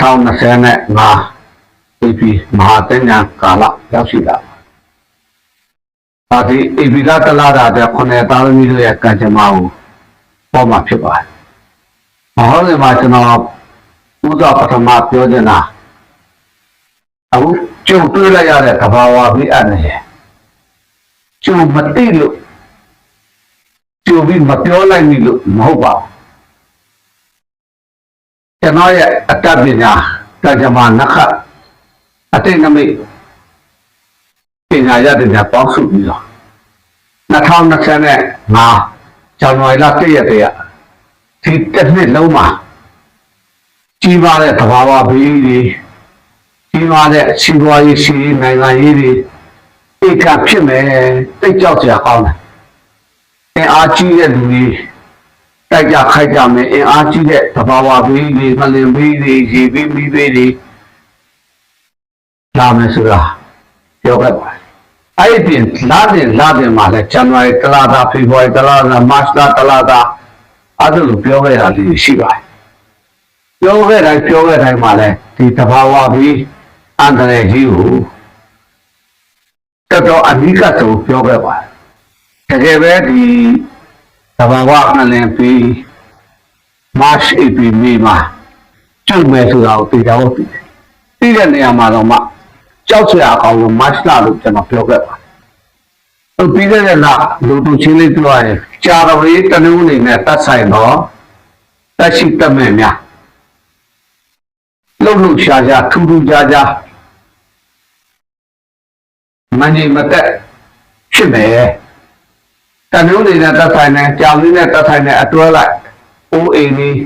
2025 AP မဟာတညာကာလရောက်ရှိလာပါဒီ AP ကတလာတာတဲ့ခုနှစ်သားသမီးတို့ရဲ့ကံကြမ္မာကိုပေါ်မှာဖြစ်ပါတယ်မဟုတ်ရင်မှာကျွန်တော်ဥဒပထမပြောချင်တာအခုကြုံတွေ့လိုက်ရတဲ့သဘာဝပြီးအပ်နေရဲ့ကြုံမသိလို့ကြုံပြီးမပြောလိုက်မိလို့မဟုတ်ပါဘူး ကျွန်တော်ရဲ့အတ္တပညာကကြမ္မာနခအတိတ်နမိတ်ပညာရတဲ့ညာပေါင်းစုပြီးတော့2025ဇန်နဝါရီလ1ရက်တည်းကဒီတစ်နှစ်လုံးမှာကြီးမားတဲ့သဘာဝဘေးတွေကြီးမားတဲ့စီးပွားရေးစီးနိုင်ငံရေးတွေဧကဖြစ်မယ်တိတ်ကြောက်ကြကောင်းတယ်အင်အားကြီးတဲ့လူတွေ တိုက်ကြခိုက်ကြမယ်အင်အားကြီးတဲ့သဘာဝဘေးတွေမလင်ဘေးတွေရေဘေးမီးဘေးတွေလာမယ်ဆိုတာပြောခဲ့ပါတယ်အဲ့ဒီပြင်လာတဲ့လာတဲ့မှာလဲဇန်နဝါရီတလတာဖေဖော်ဝါရီတလတာမတ်လတလတာအဲ့ဒါလိုပြောခဲ့တာလေးရှိပါတယ်ပြောခဲ့တိုင်းပြောခဲ့တိုင်းမှာလဲဒီသဘာဝဘေးအန္တရာယ်ကြီးကိုတော်တော်အနိကဆုံးပြောခဲ့ပါတယ်တကယ်ပဲဒီ တဘာဝအလင်းပြီးမတ်အပီမီမှာကျုပ်မယ်ဆိုတာကိုသိတော့သိတယ်။သိတဲ့နေရာမှာတော့မှကြောက်စရာအကောင်လို့မတ်လာလို့ကျွန်တော်ပြောခဲ့ပါ။ဟုတ်ပြီးခဲ့တဲ့လလူတူချင်းလေးပြောရတယ်။ကြာတော်လေးတနည်းအနေနဲ့တတ်ဆိုင်တော့တက်ရှိတက်မဲ့များလှုပ်လှုပ်ရှားရှားထူးထူးခြားခြားမငြိမ်မသက်ဖြစ်မယ်။ တမျိုးနေတဲ့တက်ဆိုင်နဲ့ကြောင်လေးနဲ့တက်ဆိုင်နဲ့အတွဲလိုက်အိုးအိမ်ကြီး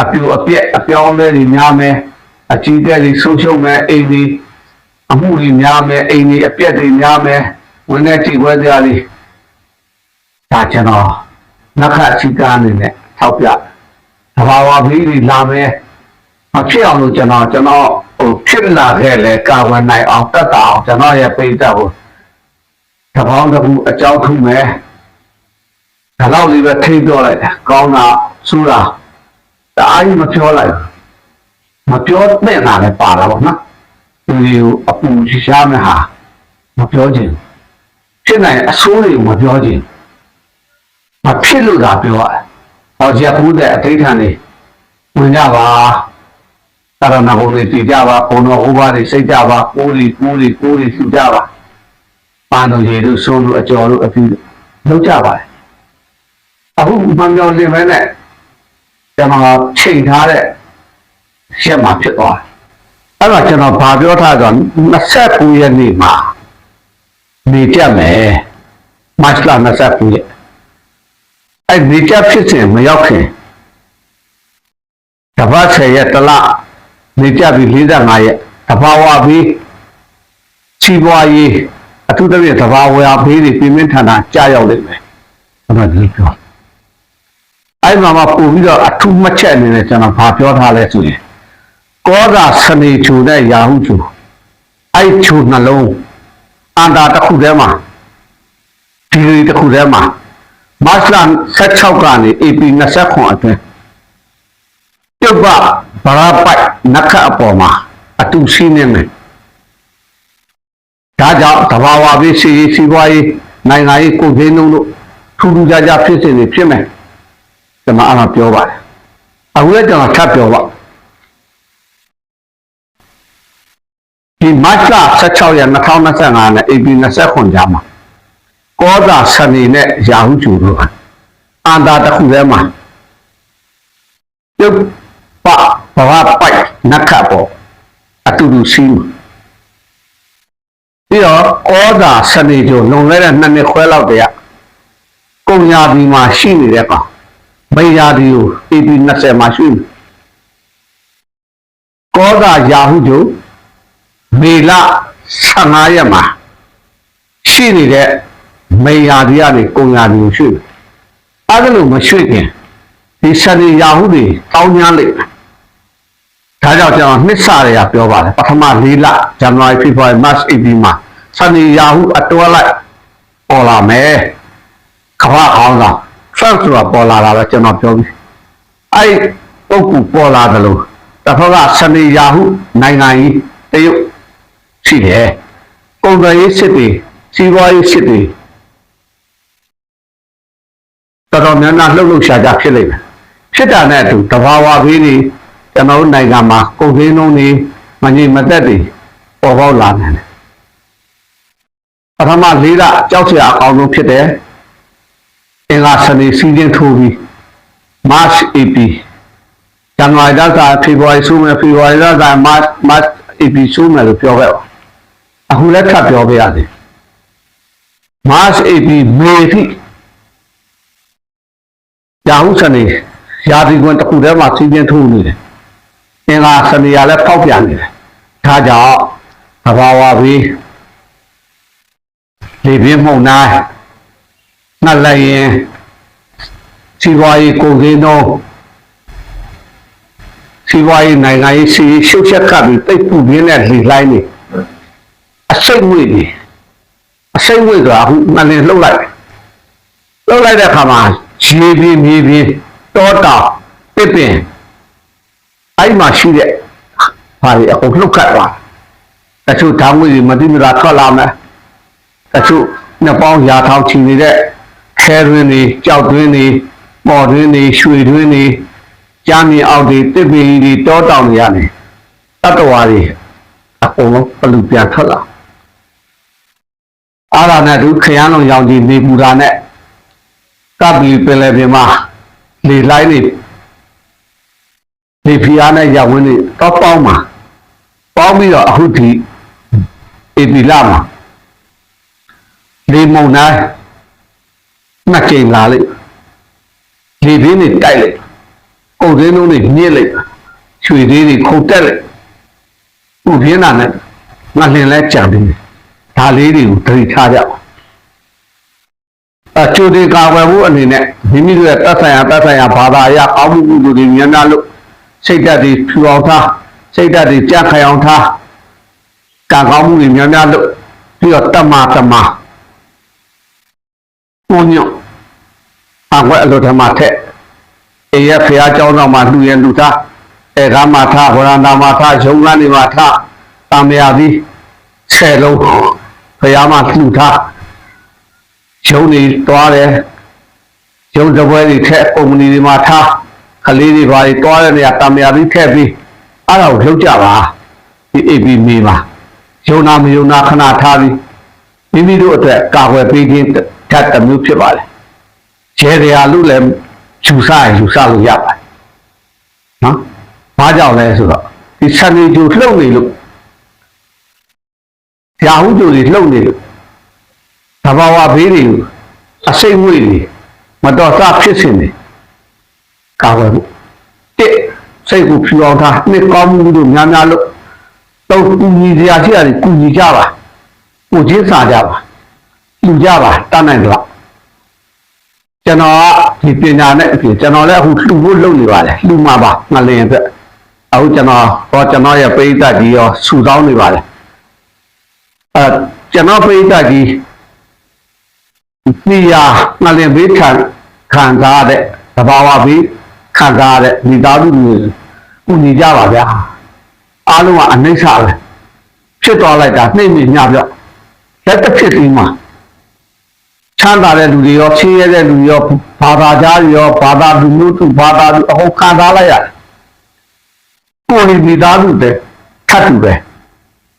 အပြူအပြက်အပြောင်းလဲတွေများမယ်အကြီးတဲ့တွေဆုံးရှုံးမယ်အိမ်ကြီးအမှုတွေများမယ်အိမ်ကြီးအပြက်တွေများမယ်ဝင်တဲ့ထိခွဲတရားလေးဒါကျွန်တော်နခအချိကားအနေနဲ့ထောက်ပြသဘာဝဘေးတွေလာမယ်မဖြစ်အောင်လို့ကျွန်တော်ကျွန်တော်ဟိုဖြစ်လာခဲ့လဲကာဝယ်နိုင်အောင်တက်တာအောင်ကျွန်တော်ရဲ့ပိတ်တက်ကိုတပေါင်းတစ်ခုအကြောင်းထုမယ် ဒါတော့လေးပဲထိပြောလိုက်တာကောင်းတာဆူတာတအားကြီးမပြောလိုက်ဘူးမပြောတဲ့နာလည်းပါတာပေါ့နော်ဒီလိုအပူရှားမဲ့ဟာမပြောခြင်းဖြစ်နိုင်အဆိုးတွေမပြောခြင်းမဖြစ်လို့သာပြောရတယ်ဟောကြဘူးတဲ့အဋိဌာန်တွေဝင်ကြပါသာရဏဘုံတွေတည်ကြပါဘုံတော်ဟောပါတွေစိတ်ကြပါကိုးတွေကိုးတွေကိုးတွေရှူကြပါပါတော်ရေတို့ဆိုးတို့အကျော်တို့အပြူတို့လုပ်ကြပါတယ် အခုမန်ပြောင်းနေမဲနဲ့ကျွန်တော်ချိန်ထားတဲ့ရက်မှာဖြစ်သွားတယ်အဲ့တော့ကျွန်တော်ဗာပြောထားတော့29ရက်နေ့မှာနေကြမယ်မတ်လ29ရက်အဲ့နေကြဖြစ်စဉ်မရောက်ခင်တပတ်10ရက်တလနေကြပြီ45ရက်တဘာဝပြီးချီးပွားရေးအထူးသဖြင့်တဘာဝဘေးတွေပြင်းပြင်းထန်ထန်ကြားရောက်လိမ့်မယ်ကျွန်တော်ဒီပြော အဲ့မှာမှပို့ပြီးတော့အထူးမှတ်ချက်အနေနဲ့ကျွန်တော်ဗာပြောထားလဲဆိုရင်ကောသာစနေချူတဲ့ရာဟုချူအဲ့ချူနှလုံးအန္တာတစ်ခုထဲမှာဒီဒီတစ်ခုထဲမှာမတ်လ16ကနေ AP 29အတွင်းပြုတ်ပဗရာပိုက်နက္ခအပေါ်မှာအတူရှိနေမယ်ဒါကြောင့်တဘာဝပြီးစီစီပွားရေးနိုင်ငံရေးကိုယ်ချင်းလုံးတို့ထူးထူးခြားခြားဖြစ်စဉ်တွေဖြစ်မယ် ကျွန်တော်အဲ့ဒါပြောပါတယ်အခုလည်းကျွန်တော်ထပ်ပြောပါဒီမတ်လ16ရက်2025နဲ့ AP 29ကြားမှာကောသာစနေနဲ့ရာဟုကျူတို့အန္တာတစ်ခုထဲမှာပြုတ်ပဘဝပိုက်နက္ခပေါ်အတူတူရှိမှာပြီးတော့ကောသာစနေကျုံလုံလဲတဲ့နှစ်နှစ်ခွဲလောက်တည်းကကုံညာဒီမှာရှိနေတဲ့ကောင် မေယာဒီကို AP 20မှာရှိတယ်ကောသာယာဟုကျိုမေလ15ရက်မှာရှိနေတဲ့မေယာဒီကနေကုံယာဒီကိုရှိတယ်အဲ့ဒါလို့မရှိခင်ဒီစနေယာဟုတွေတောင်းညာလိမ့်မယ်ဒါကြောင့်ကျွန်တော်နှစ်ဆရရပြောပါတယ်ပထမ၄လဇန်နဝါရီဖေဖော်ဝါရီမတ်ဧပြီမှာစနေယာဟုအတွဲလိုက်ပေါ်လာမယ်ကမ္ဘာအောင်ဆောင် first ဆိုတာပေါ်လာတာပဲကျွန်တော်ပြောပြီးအဲ့ပုဂ္ဂိုလ်ပေါ်လာတယ်လို့တစ်ဖက်ကစနေယာဟုနိုင်ငံကြီးတရုတ်ရှိတယ်ကုန်သွယ်ရေးစစ်တွေစီးပွားရေးစစ်တွေတော်တော်များများလှုပ်လှုပ်ရှားရှားဖြစ်လိမ့်မယ်ဖြစ်တာနဲ့အတူတဘာဝဘေးတွေကျွန်တော်တို့နိုင်ငံမှာကုန်စည်နှုန်းတွေမငြိမ်မသက်တွေပေါ်ပေါက်လာနေတယ်ပထမလေးကကြောက်စရာအကောင်းဆုံးဖြစ်တယ် အင်္ဂါစနေစီးခြင်းထိုးပြီး March AP ဇန်နဝါရီလကဖေဖော်ဝါရီဆိုမယ်ဖေဖော်ဝါရီလက March March AP ဆိုမယ်လို့ပြောခဲ့ပါအခုလည်းထပ်ပြောပြရစီ March AP မေထိရာဟုစနေရာသီကွန်တစ်ခုတည်းမှာစီးခြင်းထိုးနေတယ်အင်္ဂါစနေရလည်းဖောက်ပြန်နေတယ်ဒါကြောင့်သဘာဝဘေးလေပြင်းမှုန်နိုင် နှက်လိုက်ရင်စီးပွားရေးကုန်စည်နှုန်းစီးပွားရေးနိုင်ငံရေးစီရှုပ်ချက်ကပ်ပြီးတိတ်ပူပြင်းတဲ့လေလိုင်းနေအစိတ်ဝိတ်နေအစိတ်ဝိတ်ဆိုတာအခုမှန်တယ်လှုပ်လိုက်လှုပ်လိုက်တဲ့အခါမှာရေပြင်းမြေပြင်းတောတောင်ပစ်ပင်အဲ့မှာရှိတဲ့ဘာတွေအကုန်လှုပ်ခတ်သွားတချို့ဓာတ်ငွေတွေမတိမတာထွက်လာမယ်တချို့နှစ်ပေါင်းရာထောင်ချီနေတဲ့ ခဲတွင်းတွေကြောက်တွင်းတွေပေါ်တွင်းတွေရွှေတွင်းတွေကြားမြင်အောက်တွေတစ်ပင်ကြီးတွေတောတောင်တွေကနေတတ္တဝါတွေအကုန်လုံးပလူပြန်ထွက်လာအားရနဲ့သူခရမ်းလုံးရောင်ကြီးနေပူတာနဲ့ကပ်ပြီးပင်လယ်ပြင်မှာလေလိုက်နေလေဖီအားနဲ့ရဝင်းနေတော့ပေါင်းမှာပေါင်းပြီးတော့အခုထိဧပြီလမှာလေမုန်တိုင်း နှစ်ကြိမ်လာလိမ့်လေပြင်းတွေတိုက်လိုက်ကုန်စည်နှုန်းတွေမြင့်လိုက်ရွှေသေးတွေခုန်တက်လိုက်ဥပြင်းတာနဲ့ငါလင်လဲကြံပြီးဒါလေးတွေကိုတတိထားကြပါအကျိုးတွေကာဝယ်မှုအနေနဲ့မိမိတို့ရဲ့သက်ဆိုင်ရာသက်ဆိုင်ရာဘာသာအရအောက်မှုကုသိုလ်တွေများများလို့စိတ်ဓာတ်တွေဖြူအောင်ထားစိတ်ဓာတ်တွေကြက်ခိုင်အောင်ထားကံကောင်းမှုတွေများများလို့ပြီးတော့တမ္မာတမ္မာ ပုံညွန့်အဝဲအလိုဓမ္မထက်အရဖရာကြောင်းတော်မှာလူရင်လူသားအဲကာမထဝရဏမထယုံကနေမထတာမယာသည်ဆယ်လုံးဖရာမလူသားယုံနေသွားတယ်ယုံတပွဲတွေထက်ပုံမီတွေမှာထားကလေးတွေဘာတွေသွားတဲ့နေရာတာမယာသည်ထက်ပြီးအဲ့ဒါကိုလှုပ်ကြပါဒီ AP မေးပါယုံနာမယုံနာခဏထားပြီးမိမိတို့အတွက်ကာကွယ်ပေးခြင်း ဓာတ်တစ်မျိုးဖြစ်ပါလေကျေရလို့လည်းယူဆရင်ယူဆလို့ရပါတယ်နော်ဘာကြောင့်လဲဆိုတော့ဒီဆန်နေကျူလှုပ်နေလို့ရာဟုကျူတွေလှုပ်နေလို့သဘာဝဘေးတွေအစိတ်ဝိတ်တွေမတော်တဖြစ်စဉ်တွေကာဝယ်ဖို့တစ်စိတ်ကိုဖြူအောင်ထားနှစ်ကောင်းမှုတို့များများလို့တော့ကူညီစရာရှိရတယ်ကူညီကြပါကိုချင်းစာကြပါ လူကြပါတတ်နိုင်တယ်လားကျွန်တော်ကဒီပညာနဲ့အပြင်ကျွန်တော်လည်းအခုလှူဖို့လုပ်နေပါတယ်လှူမှာပါငလင်အတွက်အခုကျွန်တော်ဟောကျွန်တော်ရဲ့ပိဋကကြီးရောဆူတောင်းနေပါတယ်အဲကျွန်တော်ပိဋကကြီးဒီယာငလင်ဘေးခံခံစားတဲ့သဘာဝဘေးခံစားတဲ့မိသားစုတွေကူညီကြပါဗျာအားလုံးကအနှိမ့်ချပဲဖြစ်သွားလိုက်တာနှိမ့်မိညပြော့လက်တစ်ဖြစ်ပြီးမှ ချမ်းသာတဲ့လူတွေရောချေးရတဲ့လူတွေရောဘာသာကြားတွေရောဘာသာလူမျိုးသူဘာသာလူအဟုတ်ခံစားလိုက်ရတယ်ကိုယ်ဒီမိသားစုတဲ့ထပ်တူပဲ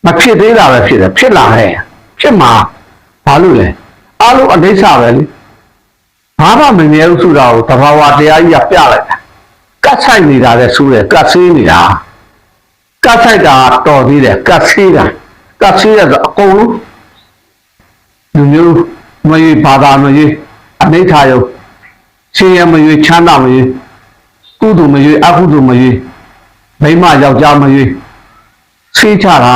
မဖြစ်သေးတာပဲဖြစ်တယ်ဖြစ်လာတယ်ဖြစ်မှာဘာလို့လဲအားလုံးအနိစ္စပဲလေဘာမှမမြဲဘူးဆိုတာကိုတဘာဝတရားကြီးကပြလိုက်တာကတ်ဆိုင်နေတာတဲ့ဆိုတယ်ကတ်ဆေးနေတာကတ်ဆိုင်တာတော်သေးတယ်ကတ်ဆေးတာကတ်ဆေးရဆိုအကုန်လုံးလူမျိုး မရွေဘာသာမရွေအနိဋ္ဌာယုရှင်ရမရွေချမ်းသာမရွေကုသိုလ်မရွေအကုသိုလ်မရွေမိမယောက်ျားမရွေဆေးချတာ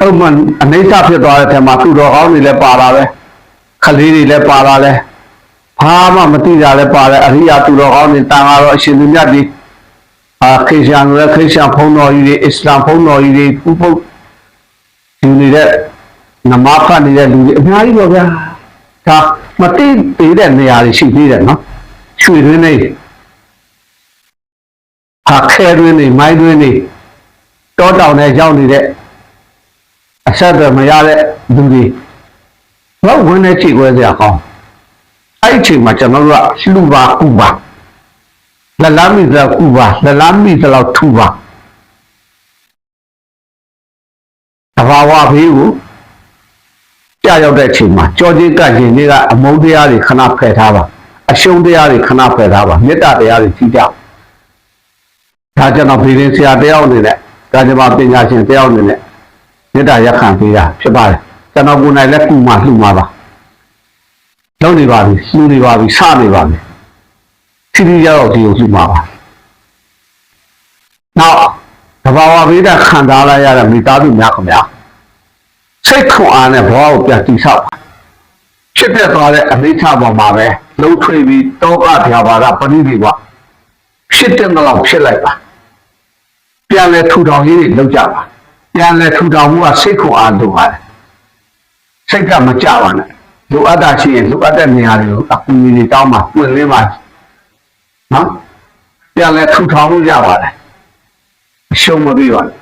အဲ့မှအနိစ္စဖြစ်သွားတဲ့ထဲမှာသူတော်ကောင်းတွေလည်းပါတာပဲခလေးတွေလည်းပါတာလဲဘာမှမသိကြလည်းပါတယ်အရိယာသူတော်ကောင်းတွေတန်ဃာတော်အရှင်သူမြတ်တွေအာခရစ်ယာန်တွေခရစ်ယာန်ဘုန်းတော်ကြီးတွေအစ္စလာမ်ဘုန်းတော်ကြီးတွေပုပုတ်ယူနေတဲ့ နမဖတ်နေတဲ့လူတွေအများကြီးပါဗျာဒါမသိသေးတဲ့နေရာတွေရှိသေးတယ်နော်ရွှေတွင်းလေးဟာခဲတွင်းနေမိုင်းတွင်းနေတောတောင်ထဲရောက်နေတဲ့အဆက်အသွယ်မရတဲ့လူတွေတော့ဝင်နေချိခွဲစရာကောင်းအဲ့ဒီအချိန်မှာကျွန်တော်တို့ကလှူပါဥပါလက်လမ်းမိသလောက်ဥပါလက်လမ်းမိသလောက်ထူပါတဘာဝဘေးကို ကြာရောက်တဲ့အချိန်မှာကြောချင်းကပ်ခြင်းတွေကအမုန်းတရားတွေခဏဖယ်ထားပါအရှုံးတရားတွေခဏဖယ်ထားပါမေတ္တာတရားတွေကြီးကြပါဒါကျွန်တော်ဗီဒီဆရာတယောက်အနေနဲ့ဒါကျွန်တော်ပညာရှင်တယောက်အနေနဲ့မေတ္တာရက်ခံပေးတာဖြစ်ပါတယ်ကျွန်တော်ကိုယ်တိုင်လည်းကုမှလှူမှာပါလုံးနေပါပြီလှူနေပါပြီစနေပါပြီခီးခီးရောက်ဒီကိုလှူမှာပါနောက်တဘာဝဗေဒခံစားလိုက်ရတဲ့မိသားစုများခင်ဗျာ စိတ်ခွန်အားနဲ့ဘဝကိုပြန်တည်ဆောက်ပါဖြစ်ပြသွားတဲ့အနိစ္စပေါ်မှာပဲလှုပ်ထွေးပြီးတောကဗျာပါဒပရိဒီဝဖြစ်တဲ့လောက်ဖြစ်လိုက်ပါပြန်လဲထူထောင်ရေးတွေလုပ်ကြပါပြန်လဲထူထောင်မှုကစိတ်ခွန်အားလိုပါတယ်စိတ်ကမကြပါနဲ့လိုအပ်တာရှိရင်လိုအပ်တဲ့နေရာတွေကိုအကူအညီတွေတောင်းပါပွင့်လင်းပါနော်ပြန်လဲထူထောင်လို့ရပါတယ်အရှုံးမပြီးပါနဲ့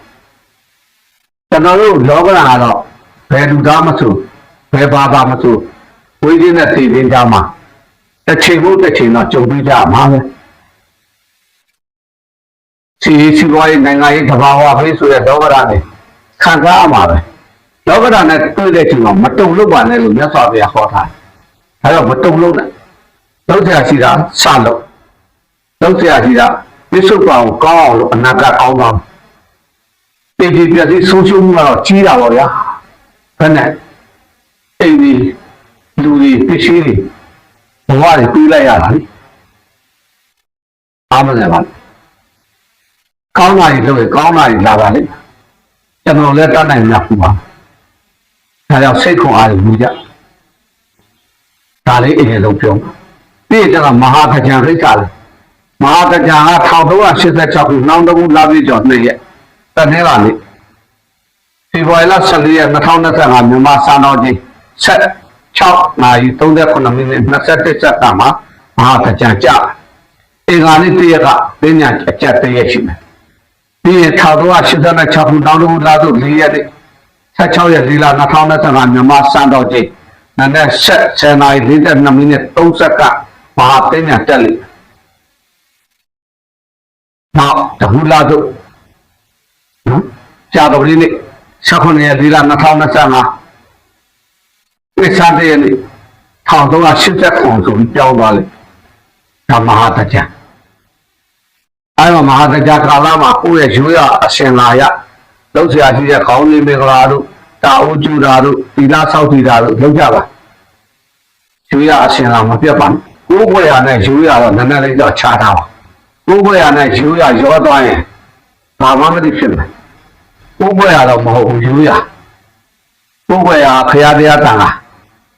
ကျွန်တော်တို့လောကဓာတ်ကတော့ ဘယ်လူသားမဆိုဘယ်ဘာသာမဆိုဝိဇင်းနဲ့သိသိကြမှာတစ်ချိန်မို့တစ်ချိန်တော့ကြုံပြီးကြမှာပဲစီစီပွားရေးနိုင်ငံရေးကဘာဝဖေးဆိုတဲ့လောကဓာတ်နဲ့ခံစားရမှာပဲလောကဓာတ်နဲ့တွေ့တဲ့ချိန်မှာမတုံလို့ပါနဲ့လို့မြတ်စွာဘုရားဟောထားတယ်အဲတော့မတုံလို့နဲ့လောက်ဆရာရှိတာစလို့လောက်ဆရာရှိတာပြစ္ဆုတ်ပါအောင်ကောင်းအောင်လို့အနာဂတ်ကောင်းသွားတယ်ပြည်ပြည်ပြည်ဆုံးရှုံးမှုကတော့ကြီးတာပါဗျာ ဘယ်နဲ့အိမ်ကြီးလူတွေပစ္စည်းတွေဘဝတွေပြီးလိုက်ရတာလေအားမလဲပါကောင်းတာကြီးလုပ်ရင်ကောင်းတာကြီးလာပါလိမ့်ကျွန်တော်လည်းတတ်နိုင်မှာခုပါဒါကြောင့်စိတ်ခွန်အားတွေယူကြဒါလေးအရင်လုံးပြောပြီးကြတော့မဟာကကြံရိတ်ကလည်းမဟာကကြံက1386ခုနောက်တစ်ခုလာပြီးကျော်နှစ်ရက်တနေ့ပါလေ ဖေဖော်ဝါရီလ14ရက်2025မြန်မာစံတော်ချိန်6နာရီ38မိနစ်27စက္ကန့်မှာမဟာကကြံကြအင်္ဂါနေ့တရက်ကပညာအကျက်တရက်ရှိမယ်ပြီးရင်1386ခုနောက်တစ်ခုလာလို့4ရက်နေ့16ရက်၄လ2025မြန်မာစံတော်ချိန်နနက်7နာရီ42မိနစ်30စက္ကန့်မဟာပညာတက်လိမ့်မယ်နောက်တခုလာတော့နော်ကြာတော်လေးနေ့ 16ရက်၄လ2025ဝိစာတရနေ့1380ခုဆိုပြီးပြောင်းသွားလိမ့်ဒါမဟာတကြအဲမှာမဟာတကြကာလမှာကိုယ့်ရဲ့ရိုးရအရှင်လာရလောက်ဆရာရှိတဲ့ခေါင်းလေးမင်္ဂလာတို့တာအိုကျူတာတို့သီလဆောက်တည်တာတို့လုပ်ကြပါရိုးရအရှင်လာမပြတ်ပါဘူးကိုယ်ဘွယ်ရနဲ့ရိုးရတော့နည်းနည်းလေးတော့ခြားထားပါကိုယ်ဘွယ်ရနဲ့ရိုးရရောသွားရင်ဘာမှမသိဖြစ်မယ် ကိုယ်ဘွယ်ရတော့မဟုတ်ဘူးရိုးရကိုယ်ဘွယ်ရခရတရားတန်လား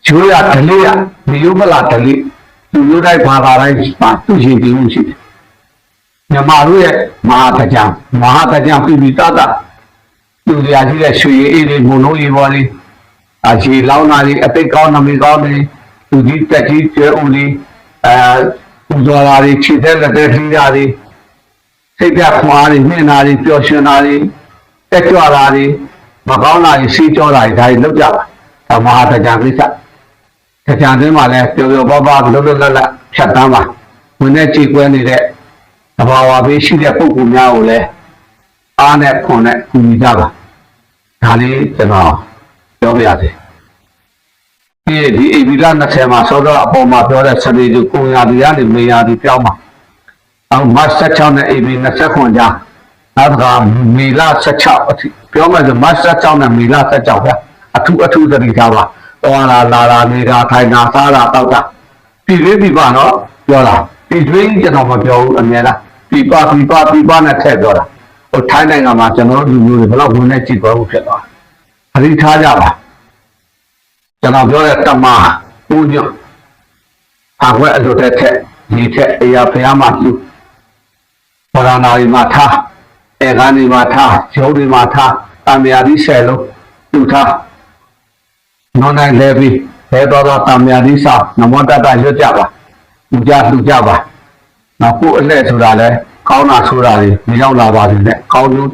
ရိုးရဒလေးရမြို့မလားဒလေးလူမျိုးတိုင်းဘာသာတိုင်းပါသူ့ရှင်ပြမှုရှိတယ်မြန်မာတို့ရဲ့မဟာတကြံမဟာတကြံပြည်ပြည်သားသားလူတွေအကြီးတဲ့ရွှေရည်အေးတွေမုံလုံးရေပေါ်လေးအချီလောင်းနာလေးအသိကောင်းနမီကောင်းတွေလူကြီးတက်ကြီးကျဲဦးလေးအဲပူဇော်တာတွေခြေသက်လက်သက်ထီးတာတွေစိတ်ပြခွာတွေနှင်းတာတွေပျော်ရွှင်တာတွေ တက်ကြွတာတွေမကောင်းတာတွေစီးကြောတာတွေဒါတွေလုပ်ကြပါဒါမဟာတကြံကိစ္စတကြံတွင်းမှာလည်းပျော်ပျော်ပါးပါးလွတ်လွတ်လပ်လပ်ဖြတ်တန်းပါဝင်နေကြည်ကွဲနေတဲ့သဘာဝဘေးရှိတဲ့ပုံကူများကိုလည်းအားနဲ့ခွန်နဲ့ကူညီကြပါဒါလေးကျွန်တော်ပြောပြရစေဒီဒီအေဗီလာ20မှာသောတော့အပေါ်မှာပြောတဲ့စနေကျကိုရာဒီကနေမေယာဒီပြောင်းမှာအောင်မတ်16နဲ့အေဗီ29ကြား နောက်တစ်ခါမေလ16အထိပြောမှဆိုမတ်16နဲ့မေလ16ပဲအထူးအထူးသတိထားပါတော်လာလာလာနေတာထိုင်တာစားတာတောက်တာပြည်လေးပြည်ပါနော်ပြောတာပြည်တွင်းကျွန်တော်မပြောဘူးအများလားပြည်ပါပြည်ပါပြည်ပါနဲ့ထည့်ပြောတာဟိုထိုင်းနိုင်ငံမှာကျွန်တော်တို့လူမျိုးတွေဘယ်တော့ဝင်နေကြည့်သွားဖို့ဖြစ်သွားအရိထားကြပါကျွန်တော်ပြောတဲ့တမပူညွတ်အဝဲအလိုတဲ့ထက်ဒီထက်အရာဖျားမှလူဝရဏာရီမှာထား အဲကနေမှာထားရုပ်တွေမှာထားတံမြာဒီဆယ်လုံးလူထားနောနိုင်လဲပြီးလဲတော်တော်တံမြာဒီစာနမောတတရွတ်ကြပါလူကြလူကြပါနောက်ကိုအလှဲ့ဆိုတာလဲကောင်းတာဆိုတာတွေမရောက်လာပါဘူးနဲ့ကောင်းကျိုး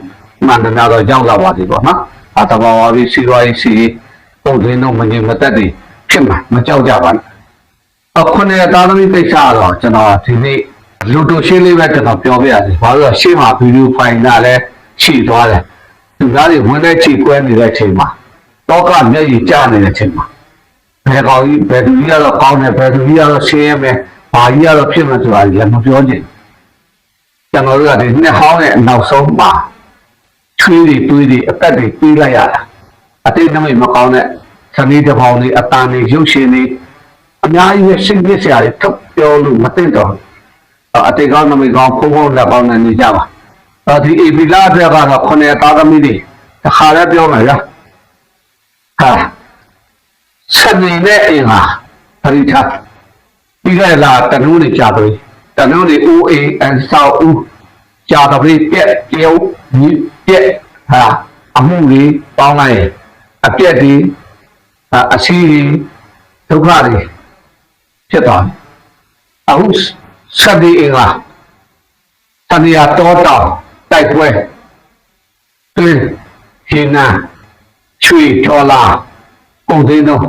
မှန်တယ်များတော့ရောက်လာပါသေးပေါ့နော်အတဘာဝပြီးစီရွာရေးစီပုံစံတော့မငြိမ်မသက်တွေဖြစ်မှာမကြောက်ကြပါနဲ့အခုနဲ့သားသမီးပိတ်ချတော့ကျွန်တော်ဒီနေ့ လူတို့ရှင်းလေးပဲကျွန်တော်ပြောပြရစီဘာလို့လဲရှင်းမှာဗီဒီယိုဖိုင်လာလဲရှိသွားတယ်သူသားတွေဝင်တဲ့ချိန်ကွဲနေတဲ့အချိန်မှာတော့ကမျက်ရည်ကျနေတဲ့အချိန်မှာဘယ်ကောင်ကြီးဘယ်သူကြီးကတော့ကောင်းတယ်ဘယ်သူကြီးကတော့ရှင်းရမယ်ဘာကြီးကတော့ဖြစ်မယ်ဆိုတာလည်းမပြောချင်ကျွန်တော်တို့ကဒီနှစ်ဟောင်းရဲ့နောက်ဆုံးမှာချွေးတွေတွေးတွေအသက်တွေပြေးလိုက်ရတာအတိတ်နမိတ်မကောင်းတဲ့သတိတစ်ပေါင်းတွေအတန်တွေရုပ်ရှင်တွေအများကြီးပဲစိတ်ပြည့်စရာတွေထုတ်ပြောလို့မသိတော့ဘူး အတိတ်ကောင်းနမိတ်ကောင်းဖုံးဖုံးလက်ကောင်းနဲ့နေကြပါအဲဒီ AB လာတဲ့ကတော့ခုနှစ်သားသမီးတွေတစ်ခါလည်းပြောမယ်ဗျာဟာဆက်နေတဲ့အိမ်ဟာပရိသတ်ပြီးခဲ့လာတနူးနေကြပြီတနူးနေ OA အန်ဆောက်ဦးကြာတပည့်ပြက်ပြုံးမြစ်ပြက်ဟာအမှုတွေပေါင်းလိုက်ရင်အပြက်တွေအအစီးတွေဒုက္ခတွေဖြစ်သွားတယ်အခု ဆက်ဒီအိမ်ဟာတဏှာတောတောင်တိုက်ပွဲတွင်ဟင်းနာချွေထော်လာပုံသိန်းတော့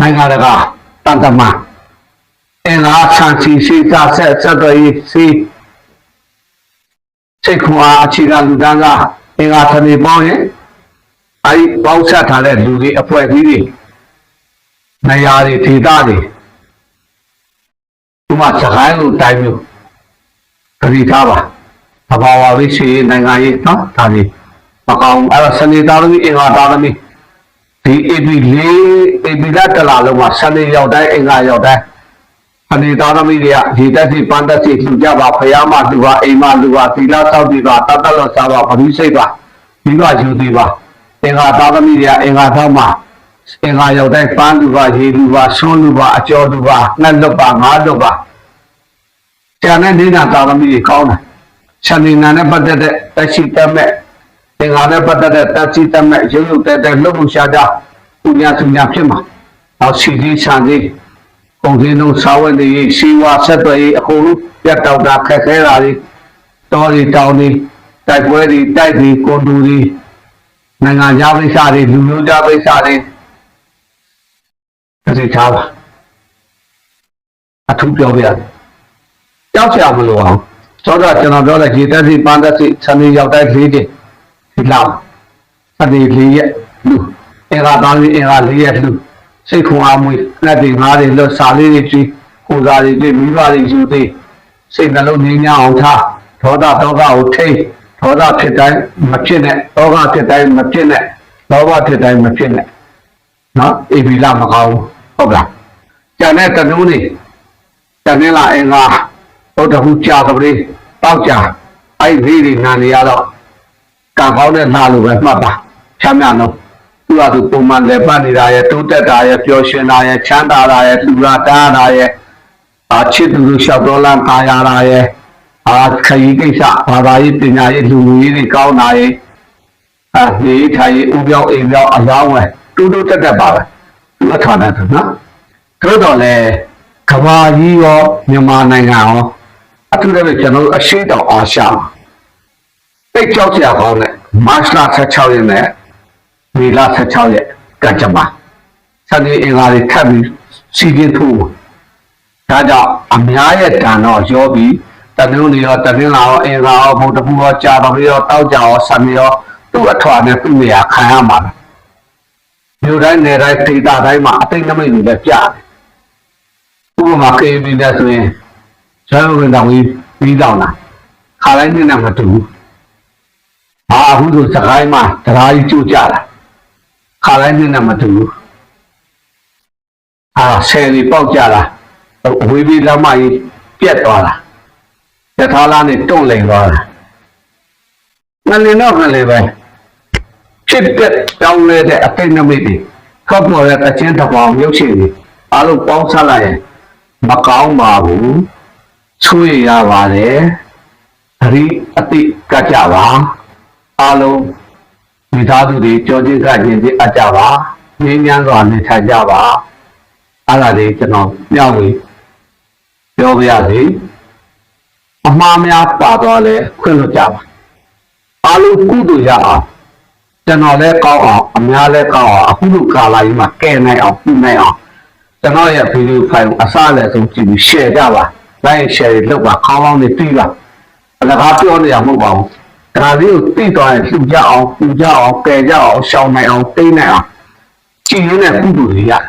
နိုင်ငံတကာတန်တမအင်္ဂါဆန်စီစီသာဆက်ဆက်တော်ရေးစီစိတ်ခွန်အားအခြေခံလူတန်းစားအင်္ဂါသနေပေါင်းရင်အဲဒီပေါင်းဆက်ထားတဲ့လူတွေအဖွဲ့အစည်းတွေနေရာတွေဒေသတွေ ဒီမှာစကိုင်းလိုတိုင်းမျိုးခရီးထားပါသဘာဝဝိရှိနိုင်ငံရေးနော်ဒါလေးမကောင်းဘူးအဲ့တော့စနေသားသမီးအင်္ဂါသားသမီးဒီ AB လေး AB လာတလာလုံးမှာဆန်နေရောက်တိုင်းအင်္ဂါရောက်တိုင်းအနေသားသမီးတွေကဒီတက်စီပန်းတက်စီလှူကြပါဖယားမလှူပါအိမ်မလှူပါသီလစောက်တည်ပါတတ်တတ်လို့စားပါပရိစိတ်ပါဒီကယူတည်ပါအင်္ဂါသားသမီးတွေကအင်္ဂါသောက်မှာအင်္ဂါရောက်တိုင်းပန်းလှူပါရေလှူပါဆွန်းလှူပါအကျော်လှူပါငှက်လွတ်ပါငါးလွတ် ပါကျန်တဲ့နေတာသားသမီးတွေကောင်းတယ်ဆန်နေနာနဲ့ပတ်သက်တဲ့တက်ရှိတက်မဲ့သင်္ဃာနဲ့ပတ်သက်တဲ့တက်စီတက်မဲ့ရုပ်ရုပ်တဲတဲလှုပ်မှုရှားကြပူညာသူညာဖြစ်မှာနောက်စီကြီးခြံကြီးကုန်စည်နှုန်းစာဝတ်နေရေးစီဝါဆက်သွယ်ရေးအကုန်လုံးပြတ်တောက်တာခက်ခဲတာတွေတော်တွေတောင်းတွေတိုက်ပွဲတွေတိုက်တွေကွန်တူတွေနိုင်ငံခြားပိစ္စတွေလူမျိုးခြားပိစ္စတွေသိထားပါအထူးပြောပြရတယ် ကြောက်ကြမလို့အောင်သောတော့ကျွန်တော်ပြောတဲ့ရေတက်စီပန်းတက်စီဆံနေရောက်တိုင်းလေးတင်ဒီလောက်စတဲ့လေးရက်လူအင်္ဂါသားလေးအင်္ဂါလေးရက်လူစိတ်ခွန်အားမွေးလက်တွေငါးတွေလွတ်စာလေးတွေကြည့်ကိုယ်စားတွေကြည့်မိဘတွေယူသေးစိတ်နှလုံးငြိမ်းချမ်းအောင်ထားဒေါသဒေါသကိုထိဒေါသဖြစ်တိုင်းမဖြစ်နဲ့ဒေါသဖြစ်တိုင်းမဖြစ်နဲ့လောဘဖြစ်တိုင်းမဖြစ်နဲ့နော်အေဘီလာမကောင်းဘူးဟုတ်လားကျန်တဲ့တနူးနေကျန်တဲ့လာအင်္ဂါ ဘုဒ္ဓဟူကြာကလေးတောက်ကြအဲ့ဒီတွေနာနေရတော့ကံကောင်းတဲ့နှာလိုပဲမှတ်ပါချမ်းသာတော့သူကသူပုံမှန်လည်းပတ်နေတာရဲ့တိုးတက်တာရဲ့ပျော်ရွှင်တာရဲ့ချမ်းသာတာရဲ့လူရာတားတာရဲ့အာချစ်သူလူလျှောက်တော်လမ်းပါရတာရဲ့အာခရီးကိစ္စဘာသာရေးပညာရေးလူမှုရေးတွေကောင်းတာရဲ့အာဒီထိုင်ရေးဥပြောင်းအိမ်ပြောင်းအလောင်းဝဲတိုးတိုးတက်တက်ပါပဲသူကထားတယ်နော်တို့တော့လေကဘာကြီးရောမြန်မာနိုင်ငံရော အထူးသဖြင့်ကျွန်တော်တို့အရှိတောင်အာရှမှာတိတ်ကြောက်စရာကောင်းတဲ့မတ်လ16ရက်နဲ့မေလ16ရက်ကကြမှာစနေအင်္ဂါတွေထပ်ပြီးစီကင်းထိုးဒါကြောင့်အများရဲ့တန်တော့ရောပြီးတနင်္ဂနွေရောတနင်္လာရောအင်္ဂါရောဘုဒ္ဓဘုရောကြာတော်ရောတောက်ကြရောဆံရောသူ့အထွာနဲ့သူ့နေရာခံရမှာမြို့တိုင်းနယ်တိုင်းဒေသတိုင်းမှာအသိနမိတ်တွေလည်းကြားတယ်ဥပမာ KB နဲ့ဆိုရင် ဇာတ်ဝင်တော်ကြီးပြီးတော့လာခါတိုင်းနဲ့မတူဘူးဟာအခုဆိုစကိုင်းမှာတရားကြီးကျိုးကြတာခါတိုင်းနဲ့မတူဘူးအာဆယ်ရီပေါက်ကြတာအဝေးပြေးလမ်းမကြီးပြက်သွားတာတထားလားနဲ့တွန့်လိန်သွားတာငလင်တော့ငလင်ပဲဖြစ်တဲ့တောင်းလဲတဲ့အတိတ်နမိတ်တွေခောက်ပေါ်တဲ့အချင်းတစ်ပေါင်ရုပ်ရှင်တွေအားလုံးပေါင်းစားလိုက်ရင်မကောင်းပါဘူး ဆွေးရပါတယ်အရိအတိကကြပါအားလုံးမိသားစုတွေကြောချင်းကချင်းချင်းအပ်ကြပါငြင်းညမ်းစွာနေထိုင်ကြပါအဲ့ဒါလေးကျွန်တော်မျှဝေပြောပြရစီမှားများပါသွားလဲခွင့်လွှတ်ကြပါအားလုံးကုသိုလ်ရအောင်ကျွန်တော်လည်းကောင်းအောင်အများလည်းကောင်းအောင်အခုလိုကာလာကြီးမှာကဲနိုင်အောင်ပြုနိုင်အောင်ကျွန်တော်ရဲ့ဗီဒီယိုဖိုင်ကိုအစားလည်းဆုံးကြည့်ပြီး share ကြပါ like share လုပ်ပါခေါင်းကောင်းနေပြီးပါအလကားပြောနေရမဟုတ်ပါဘူးဒါလေးကိုသိသွားရင်လှူကြအောင်ပူကြအောင်ကဲကြအောင်ရှောင်းနိုင်အောင်တိတ်နိုင်အောင်ကြည်ရင်းတဲ့ကုသိုလ်တွေရတယ်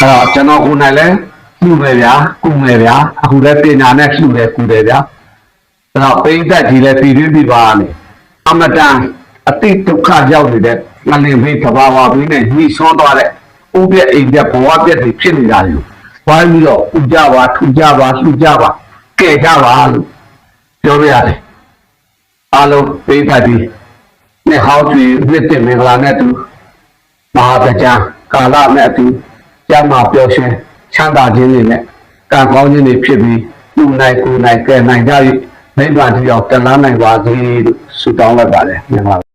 အဲ့တော့ကျွန်တော်ကိုယ်နိုင်လဲလှူမယ်ဗျာကုမယ်ဗျာအခုလည်းပညာနဲ့လှူတယ်ကုတယ်ဗျာအဲ့တော့ပိဋကတ်ကြီးလည်းပြည်တွင်းပြည်ပါနေအမတန်အတိဒုက္ခရောက်နေတဲ့ငလင်ဖေးသဘာဝဘေးနဲ့ညှိဆောသွားတဲ့ဥပ္ပအိမ်ပြဘဝပြက်တွေဖြစ်နေတာလို့ ဝိုင်းပြီးတော့ဥကြပါထူကြပါလှူကြပါကဲကြပါလို့ပြောပြရတယ်အားလုံးပိဋကတ်ကြီးနဲ့ဟောင်းကြီးဝိတ္တမင်္ဂလာနဲ့တူမဟာပကြံကာလနဲ့အတူကျမ်းမာပျော်ရွှင်ချမ်းသာခြင်းတွေနဲ့ကံကောင်းခြင်းတွေဖြစ်ပြီးလူနိုင်ကိုယ်နိုင်ကဲနိုင်ကြ၍နိဗ္ဗာန်ထိရောက်တန်လန်းနိုင်ပါစေလို့ဆုတောင်းလိုက်ပါတယ်မြတ်ပါ